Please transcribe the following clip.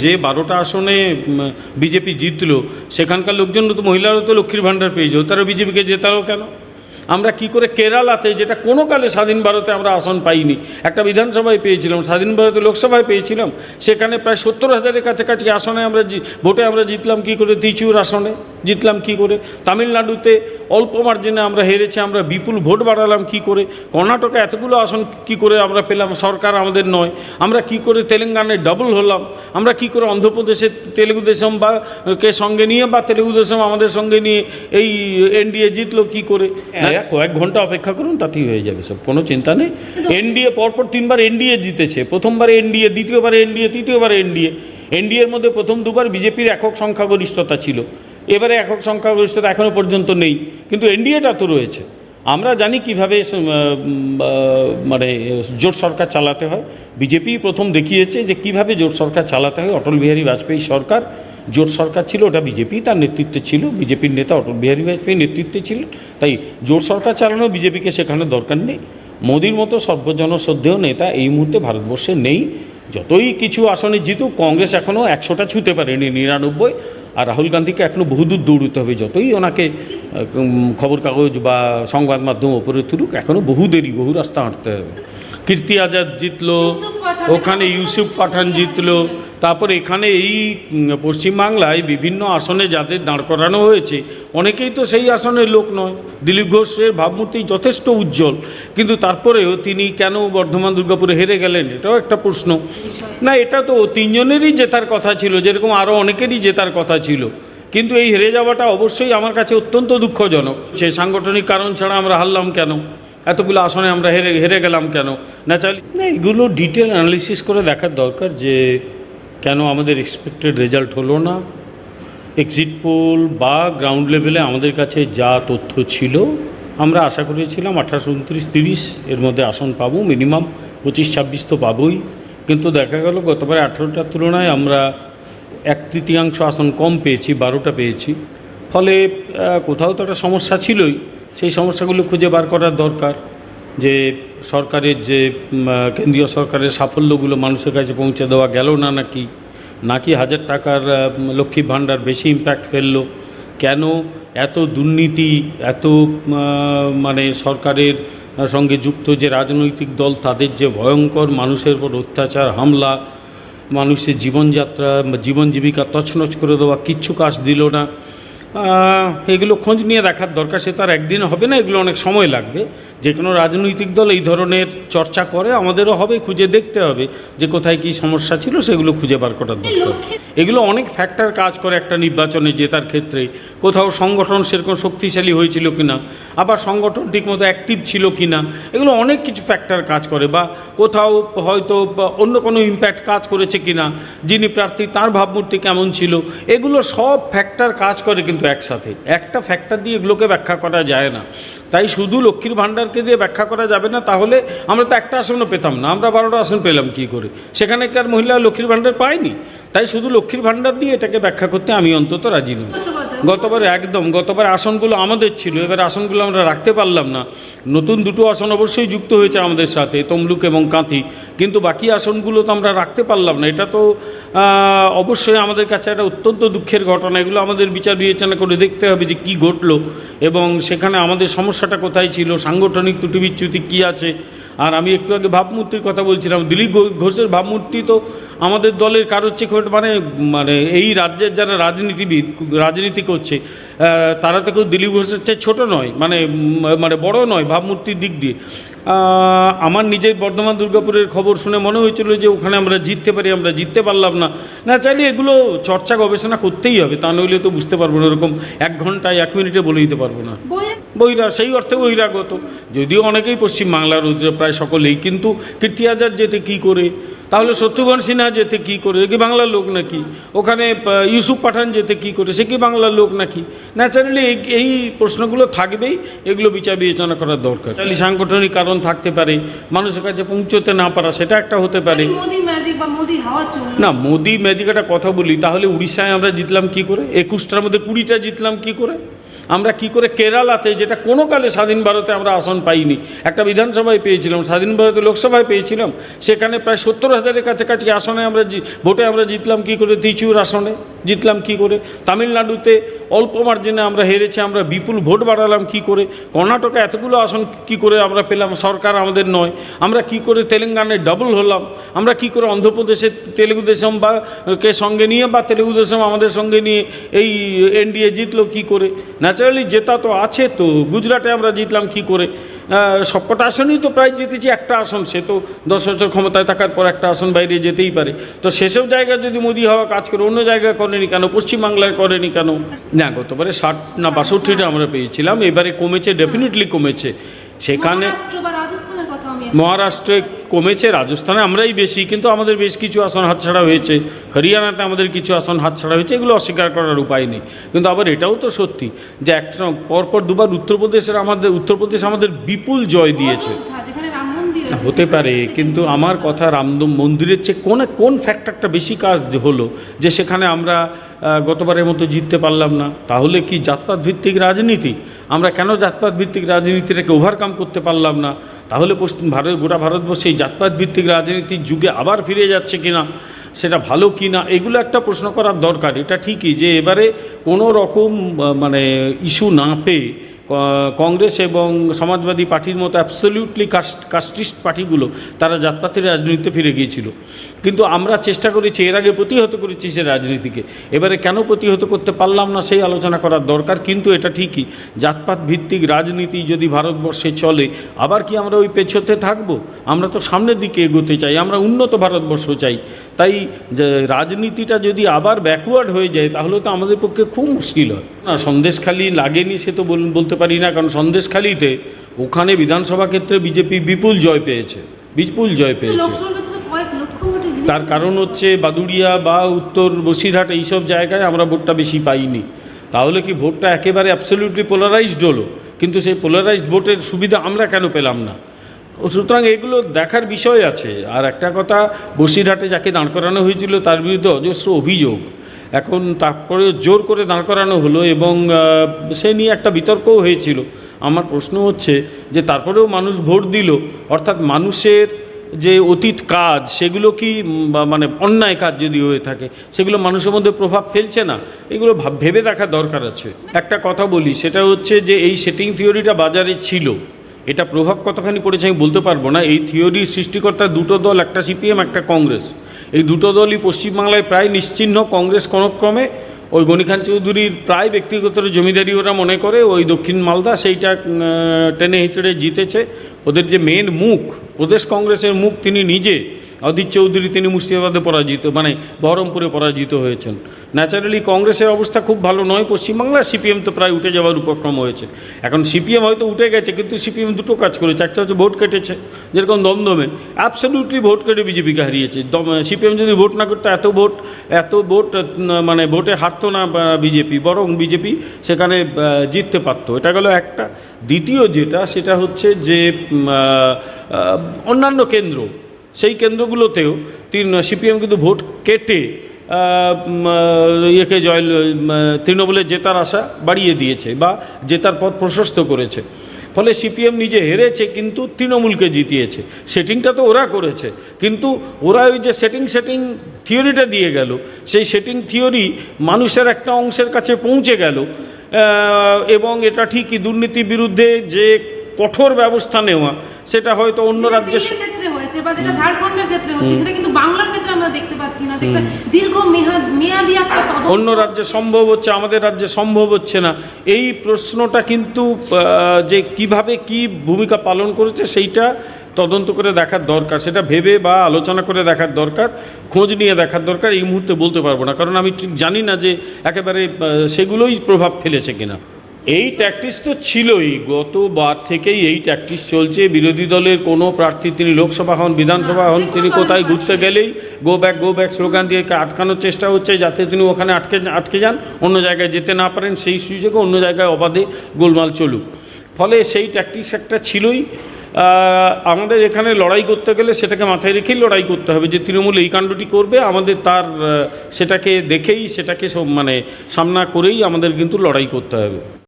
যে বারোটা আসনে বিজেপি জিতলো, সেখানকার লোকজন তো মহিলারও তো লক্ষ্মীর ভাণ্ডার পেয়েছে তারা বিজেপিকে জেতালো কেন? আমরা কি করে কেরালাতে, যেটা কোনো কালে স্বাধীন ভারতে আমরা আসন পাইনি, একটা বিধানসভায় পেয়েছিলাম, স্বাধীন ভারতে লোকসভায় পেয়েছিলাম, সেখানে প্রায় সত্তর হাজারের কাছাকাছি আসনে আমরা ভোটে আমরা জিতলাম কি করে, তিচুর আসনে জিতলাম কি করে, তামিলনাড়ুতে অল্প মার্জিনে আমরা হেরেছি, আমরা বিপুল ভোট বাড়ালাম কি করে, কর্ণাটকে এতগুলো আসন কি করে আমরা পেলাম, সরকার আমাদের নয়, আমরা কি করে তেলেঙ্গানায় ডবল হলাম, আমরা কি করে অন্ধ্রপ্রদেশে তেলেগু দেশম বা কে সঙ্গে নিয়ে বা তেলেগু দেশম আমাদের সঙ্গে নিয়ে এই এনডিএ জিতলো কি করে হ্যাঁ কয়েক ঘণ্টা অপেক্ষা করুন, তাতেই হয়ে যাবে সব, কোনো চিন্তা নেই। এনডিএ পরপর তিনবার এনডিএ জিতেছে, প্রথমবার এনডিএ দ্বিতীয়বার এনডিএ তৃতীয়বার এনডিএ এনডিএর মধ্যে প্রথম দুবার বিজেপির একক সংখ্যাগরিষ্ঠতা ছিল। এবারে একক সংখ্যাগরিষ্ঠতা এখনও পর্যন্ত নেই, কিন্তু এনডিএটা তো রয়েছে। আমরা জানি কীভাবে মানে জোট সরকার চালাতে হয়। বিজেপি প্রথম দেখিয়েছে যে কীভাবে জোট সরকার চালাতে হয়। অটল বিহারী বাজপেয়ী সরকার জোট সরকার ছিল ওটা বিজেপি তার নেতৃত্বে ছিল বিজেপির নেতা অটল বিহারী বাজপেয়ী নেতৃত্বে ছিল তাই জোট সরকার চালানো বিজেপিকে সেখানে দরকার নেই। মোদির মতো সর্বজনশ্রদ্ধেয় নেতা এই মুহূর্তে ভারতবর্ষে নেই। যতই কিছু আসনে জিতুক কংগ্রেস এখনও একশোটা ছুঁতে পারেনি নিরানব্বই আর রাহুল গান্ধীকে এখনও বহুদূর দৌড়তে হবে। যতই ওনাকে খবর কাগজ বা সংবাদ মাধ্যম ওপরে তুলুক এখনও বহু দেরি বহু রাস্তা হাঁটতে হবে। কীর্তি আজাদ জিতলো ওখানে ইউসুফ পাঠান জিতলো। তারপরে এখানে এই পশ্চিমবাংলায় বিভিন্ন আসনে যাদের দাঁড় করানো হয়েছে, অনেকেই তো সেই আসনের লোক নয়। দিলীপ ঘোষের ভাবমূর্তি যথেষ্ট উজ্জ্বল। কিন্তু তারপরেও তিনি কেন বর্ধমান দুর্গাপুরে হেরে গেলেন, এটাও একটা প্রশ্ন। না, এটা তো তিনজনেরই জেতার কথা ছিল, যেরকম আরও অনেকেরই জেতার কথা ছিল। কিন্তু এই হেরে যাওয়াটা অবশ্যই আমার কাছে অত্যন্ত দুঃখজনক। সে সাংগঠনিক কারণ ছাড়া আমরা হারলাম কেন? এতগুলো আসনে আমরা হেরে হেরে গেলাম কেন? ন্যাচারালি না, এগুলো ডিটেল অ্যানালিসিস করে দেখার দরকার যে কেন আমাদের এক্সপেক্টেড রেজাল্ট হলো না? এক্সিট পোল বা গ্রাউন্ড লেভেলে আমাদের কাছে যা তথ্য ছিল, আমরা আশা করেছিলাম আঠাশ, উনত্রিশ, তিরিশ এর মধ্যে আসন পাবো মিনিমাম পঁচিশ, ছাব্বিশ তো পাবোই। কিন্তু দেখা গেল গতবারে আঠেরোটার তুলনায় আমরা এক তৃতীয়াংশ আসন কম পেয়েছি, বারোটা পেয়েছি। ফলে কোথাও তো একটা সমস্যা ছিলই, সেই সমস্যাগুলো খুঁজে বার করার দরকার। যে সরকারের যে কেন্দ্রীয় সরকারের সাফল্যগুলো মানুষের কাছে পৌঁছে দেওয়া গেল না নাকি? নাকি হাজার টাকার লক্ষ্মী ভাণ্ডার বেশি ইম্প্যাক্ট ফেলল? কেন এত দুর্নীতি, এত মানে সরকারের সঙ্গে যুক্ত যে রাজনৈতিক দল, তাদের যে ভয়ঙ্কর মানুষের উপর অত্যাচার, হামলা, মানুষের জীবনযাত্রা, জীবন জীবিকা তছনছ করে দেওয়া, কিচ্ছু কাজ দিল না। এগুলো খোঁজ নিয়ে দেখার দরকার সে তার একদিন হবে না এগুলো অনেক সময় লাগবে। যে কোনো রাজনৈতিক দল এই ধরনের চর্চা করে আমাদেরও হবে খুঁজে দেখতে হবে যে কোথায় কী সমস্যা ছিল সেগুলো খুঁজে বার করার দরকার। এগুলো অনেক ফ্যাক্টর কাজ করে একটা নির্বাচনে জেতার ক্ষেত্রে। কোথাও সংগঠন সেরকম শক্তিশালী হয়েছিল কিনা আবার সংগঠন ঠিকমতো অ্যাক্টিভ ছিল কিনা এগুলো অনেক কিছু ফ্যাক্টর কাজ করে বা কোথাও হয়তো অন্য কোনো ইম্প্যাক্ট কাজ করেছে কিনা যিনি প্রার্থী তার ভাবমূর্তি কেমন ছিল এগুলো সব ফ্যাক্টর কাজ করে কিন্তু একসাথে। একটা ফ্যাক্টর দিয়ে এগুলোকে ব্যাখ্যা করা যায় না। তাই শুধু লক্ষ্মীর ভাণ্ডারকে দিয়ে ব্যাখ্যা করা যাবে না, তাহলে আমরা তো একটা আসনও পেতাম না, আমরা বারোটা আসন পেলাম কি করে? সেখানে কার মহিলা লক্ষ্মীর ভাণ্ডার পায়নি? তাই শুধু লক্ষ্মীর ভাণ্ডার দিয়ে এটাকে ব্যাখ্যা করতে আমি অন্তত রাজি নই। গতবার একদম, গতবার আসনগুলো আমাদের ছিল, এবার আসনগুলো আমরা রাখতে পারলাম না। নতুন দুটো আসন অবশ্যই যুক্ত হয়েছে আমাদের সাথে, তমলুক এবং কাঁথি। কিন্তু বাকি আসনগুলো তো আমরা রাখতে পারলাম না, এটা তো অবশ্যই আমাদের কাছে একটা অত্যন্ত দুঃখের ঘটনা। এগুলো আমাদের বিচার বিবেচনা করে দেখতে হবে যে কি ঘটলো এবং সেখানে আমাদের সমস্যাটা কোথায় ছিল, সাংগঠনিক ত্রুটি বিচ্যুতি কী আছে। আর আমি একটু আগে ভাবমূর্তির কথা বলছিলাম। দিলীপ ঘোষের ভাবমূর্তি তো আমাদের দলের কারোর চেয়ে মানে মানে এই রাজ্যের যারা রাজনীতিবিদ, রাজনীতি করছে তারা তো কেউ দিলীপ ঘোষের চেয়ে ছোটো নয় মানে মানে বড় নয় ভাবমূর্তির দিক দিয়ে। আমার নিজের বর্ধমান দুর্গাপুরের খবর শুনে মনে হয়েছিল যে ওখানে আমরা জিততে পারি, আমরা জিততে পারলাম না। না, চাইলে এগুলো চর্চা গবেষণা করতেই হবে, তা নইলে তো বুঝতে পারব না এরকম এক ঘন্টায়, এক মিনিটে বলে দিতে পারব না। বহিরা সেই অর্থে বহিরাগত। যদিও অনেকেই পশ্চিমবাংলার প্রায় সকলেই কিন্তু কীর্তি আজাদ যেতে কী করে? তাহলে শত্রুঘ্ন সিনহা যেতে কী করে? এ কি বাংলার লোক নাকি? ওখানে ইউসুফ পাঠান যেতে কী করে? সে কি বাংলার লোক নাকি? ন্যাচারালি এই প্রশ্নগুলো থাকবেই এগুলো বিচার বিবেচনা করার দরকার। তাহলে সাংগঠনিক কারণ থাকতে পারে মানুষের কাছে পৌঁছতে না পারা সেটা একটা হতে পারে। না মোদি ম্যাজিক একটা কথা বলি তাহলে উড়িষ্যায় আমরা জিতলাম কি করে? একুশটার মধ্যে কুড়িটা জিতলাম কি করে? আমরা কি করে কেরালাতে, যেটা কোনো কালে স্বাধীন ভারতে আমরা আসন পাইনি, একটা বিধানসভায় পেয়েছিলাম, স্বাধীন ভারতে লোকসভায় পেয়েছিলাম, সেখানে প্রায় সত্তর হাজারের কাছাকাছি আসনে আমরা ভোটে আমরা জিতলাম কি করে, তিচুর আসনে জিতলাম কি করে, তামিলনাড়ুতে অল্প মার্জিনে আমরা হেরেছি, আমরা বিপুল ভোট বাড়ালাম কি করে, কর্ণাটকে এতগুলো আসন কি করে আমরা পেলাম, সরকার আমাদের নয়, আমরা কি করে তেলেঙ্গানায় ডাবল হলাম, আমরা কি করে অন্ধ্রপ্রদেশে তেলেগু দেশম বা, কে সঙ্গে নিয়ে বা তেলেগু দেশম আমাদের সঙ্গে নিয়ে এই এনডিএ জিতলো কি করে ন্যাচারালি জেতা তো আছে তো, গুজরাটে আমরা জিতলাম কি করে? সবকটা আসনই তো প্রায় জিতেছি, একটা আসন, সে তো দশ বছর ক্ষমতায় থাকার পর একটা আসন বাইরে যেতেই পারে। তো সেসব জায়গায় যদি মোদি হওয়া কাজ করে, অন্য জায়গায় করেনি কেন? পশ্চিমবাংলায় করেনি কেন? না, গতবারে ষাট না বাষট্টিটা আমরা পেয়েছিলাম, এবারে কমেছে ডেফিনেটলি কমেছে। সেখানে মহারাষ্ট্র কমেছে রাজস্থানে আমরাই বেশি কিন্তু আমাদের বেশ কিছু আসন হাতছাড়া হয়েছে। হরিয়ানাতে আমাদের কিছু আসন হাতছাড়া হয়েছে এগুলো অস্বীকার করার উপায় নেই। কিন্তু আবার এটাও তো সত্যি যে একটা পরপর দুবার উত্তরপ্রদেশের আমাদের উত্তরপ্রদেশ আমাদের বিপুল জয় দিয়েছে। হতে পারে কিন্তু আমার কথা রামদম মন্দিরের চেয়ে কোন কোন ফ্যাক্টরটা বেশি কাজ হলো যে সেখানে আমরা গতবারের মতো জিততে পারলাম না। তাহলে কি জাতপাত ভিত্তিক রাজনীতি? আমরা কেন জাতপাত ভিত্তিক রাজনীতিটাকে ওভারকাম করতে পারলাম না? তাহলে পশ্চিম ভারত, গোটা ভারতবর্ষে এই জাতপাত ভিত্তিক রাজনীতির যুগে আবার ফিরে যাচ্ছে কিনা? সেটা ভালো কি না? এগুলো একটা প্রশ্ন করার দরকার। এটা ঠিকই যে এবারে কোনো রকম মানে ইস্যু না পেয়ে কংগ্রেস এবং সমাজবাদী পার্টির মতো অ্যাবসলিউটলি কাস্ট কাস্টিস্ট পার্টিগুলো, তারা জাতপাতের রাজনীতিতে ফিরে গিয়েছিল। কিন্তু আমরা চেষ্টা করেছি, এর আগে প্রতিহত করেছি সে রাজনীতিকে। এবারে কেন প্রতিহত করতে পারলাম না সেই আলোচনা করার দরকার, কিন্তু এটা ঠিকই। জাতপাত ভিত্তিক রাজনীতি যদি ভারতবর্ষে চলে, আবার কি আমরা ওই পেছতে থাকব? আমরা তো সামনের দিকে এগোতে চাই, আমরা উন্নত ভারতবর্ষ চাই। তাই রাজনীতিটা যদি আবার ব্যাকওয়ার্ড হয়ে যায়, তাহলে তো আমাদের পক্ষে খুব মুশকিল হয়। না সন্দেশখালি লাগেনি সে তো বল- বলতে পারি না কারণ সন্দেশখালিতে ওখানে বিধানসভা ক্ষেত্রে বিজেপি বিপুল জয় পেয়েছে বিপুল জয় পেয়েছে। তার কারণ হচ্ছে বাদুড়িয়া বা উত্তর বসিরহাট এইসব জায়গায় আমরা ভোটটা বেশি পাইনি। তাহলে কি ভোটটা একেবারে অ্যাবসলিউটলি পোলারাইজড হলো? কিন্তু সেই পোলারাইজড ভোটের সুবিধা আমরা কেন পেলাম না? সুতরাং এগুলো দেখার বিষয় আছে। আর একটা কথা বসিরহাটে যাকে দাঁড় করানো হয়েছিল তার বিরুদ্ধে অজস্র অভিযোগ। এখন তারপরে জোর করে দাঁড় করানো হলো এবং সে নিয়ে একটা বিতর্কও হয়েছিল। আমার প্রশ্ন হচ্ছে যে তারপরেও মানুষ ভোট দিল, অর্থাৎ মানুষের যে অতীত কাজ, সেগুলো কি মানে অন্যায় কাজ যদি হয়ে থাকে, সেগুলো মানুষের মধ্যে প্রভাব ফেলছে না? এগুলো ভেবে দেখা দরকার আছে। একটা কথা বলি, সেটা হচ্ছে যে এই সেটিং থিওরিটা বাজারে ছিল। এটা প্রভাব কতখানি পড়েছে আমি বলতে পারব না। এই থিওরির সৃষ্টিকর্তা দুটো দল, একটা সিপিএম, একটা কংগ্রেস। এই দুটো দলই পশ্চিমবাংলায় প্রায় নিশ্চিহ্ন। কংগ্রেস কোনোক্রমে ওই গণিখান চৌধুরীর প্রায় ব্যক্তিগত জমিদারি ওরা মনে করে, ওই দক্ষিণ মালদা সেইটা টেনে হিচড়ে জিতেছে। ওদের যে মেন মুখ, প্রদেশ কংগ্রেসের মুখ তিনি নিজে, অধীর চৌধুরী তিনি মুর্শিদাবাদে পরাজিত মানে বহরমপুরে পরাজিত হয়েছেন। ন্যাচারালি কংগ্রেসের অবস্থা খুব ভালো নয় পশ্চিমবাংলায় সিপিএম তো প্রায় উঠে যাওয়ার উপক্রম হয়েছে। এখন সিপিএম হয়তো উঠে গেছে, কিন্তু সিপিএম দুটো কাজ করেছে, একটা হচ্ছে ভোট কেটেছে, যেরকম দমদমে। অ্যাবসলিউটলি ভোট কেটে বিজেপিকে হারিয়েছে। দম সিপিএম যদি ভোট না করতো এত ভোট এত ভোট মানে ভোটে হারতো না বিজেপি বরং বিজেপি সেখানে জিততে পারতো। এটা গেল একটা। দ্বিতীয় যেটা, সেটা হচ্ছে যে অন্যান্য কেন্দ্র, সেই কেন্দ্রগুলোতেও তিন, সিপিএম কিন্তু ভোট কেটে ইয়েকে জয় তৃণমূলের জেতার আশা বাড়িয়ে দিয়েছে বা জেতার পথ প্রশস্ত করেছে। ফলে সিপিএম নিজে হেরেছে, কিন্তু তৃণমূলকে জিতিয়েছে। সেটিংটা তো ওরা করেছে, কিন্তু ওরা ওই যে সেটিং সেটিং থিওরিটা দিয়ে গেল। সেই সেটিং থিওরি মানুষের একটা অংশের কাছে পৌঁছে গেল এবং এটা ঠিকই দুর্নীতির বিরুদ্ধে যে কঠোর ব্যবস্থা নেওয়া সেটা হয়তো অন্য রাজ্যে ক্ষেত্রে হয়েছে বা যেটা ঝাড়খণ্ডের ক্ষেত্রে হচ্ছে সেটা কিন্তু বাংলার ক্ষেত্রে আমরা দেখতে পাচ্ছি না। দীর্ঘ মেয়াদ একটা অন্য রাজ্যে সম্ভব হচ্ছে আমাদের রাজ্যে সম্ভব হচ্ছে না। এই প্রশ্নটা কিন্তু যে কীভাবে কি ভূমিকা পালন করেছে সেইটা তদন্ত করে দেখার দরকার। সেটা ভেবে বা আলোচনা করে দেখার দরকার খোঁজ নিয়ে দেখার দরকার। এই মুহূর্তে বলতে পারব না কারণ আমি ঠিক জানি না যে একেবারে সেগুলোই প্রভাব ফেলেছে কিনা। এই ট্যাকটিস তো ছিলই। গতবার থেকেই এই ট্যাকটিস চলছে। বিরোধী দলের কোনো প্রার্থী, তিনি লোকসভা হন, বিধানসভা হন, তিনি কোথায় ঘুরতে গেলেই go back go back slogan দিয়ে আটকানোর চেষ্টা হচ্ছে যাতে তিনি ওখানে আটকে আটকে যান, অন্য জায়গায় যেতে না পারেন, সেই সুযোগে অন্য জায়গায় অবাধে গোলমাল চলুক। ফলে সেই ট্যাকটিক্স একটা ছিলই। আমাদের এখানে লড়াই করতে গেলে সেটাকে মাথায় রেখেই লড়াই করতে হবে যে তৃণমূল এই কাণ্ডটি করবে, আমাদের তার সেটাকে দেখেই, সেটাকে মানে সামনা করেই আমাদের কিন্তু লড়াই করতে হবে।